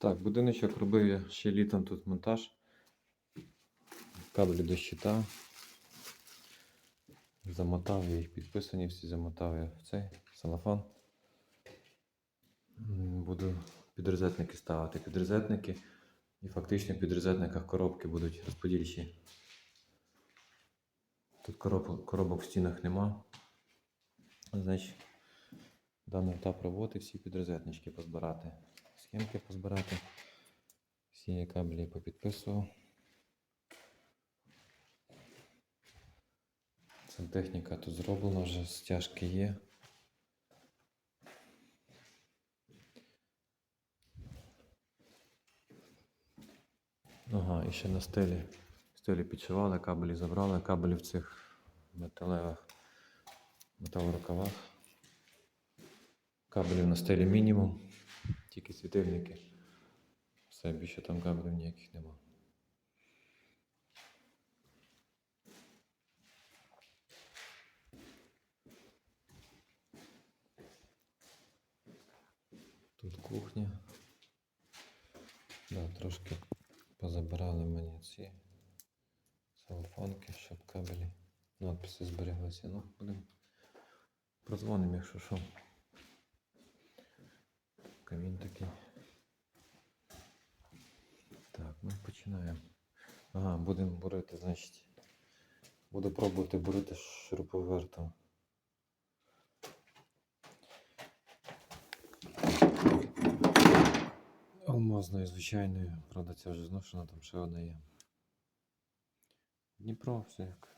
Так, будиночок робив я ще літом тут монтаж. Кабелі до щита. Замотав я їх підписані, всі замотав я в цей салафан. Буду підрозетники ставити. Підрозетники. І фактично в підрозетниках коробки будуть розподільчі. Тут короб, коробок в стінах нема. Значить, даний етап роботи всі підрозетнички позбирати. Схемки позбирати. Всі я кабелі попідписував. Сантехніка тут зроблена, вже стяжки є. Ага, і ще на стелі. Стелі підшивали, кабелі забрали, кабелі в цих металевих металорукавах. Кабелів на стелі мінімум, тільки світильники. Все, більше там кабелів ніяких нема. Тут кухня. Да, трошки позабирали мені ці целофанки, щоб кабелі. Надписи збереглися. Ну, будемо. Прозвонимо, якщо що. Камін такий. Так, ну починаємо. Ага, будемо бурити, значить. Буду пробувати бурити шуруповертом. Алмазною, звичайною. Правда, ця вже зношена, там ще одна є. Дніпро, все як.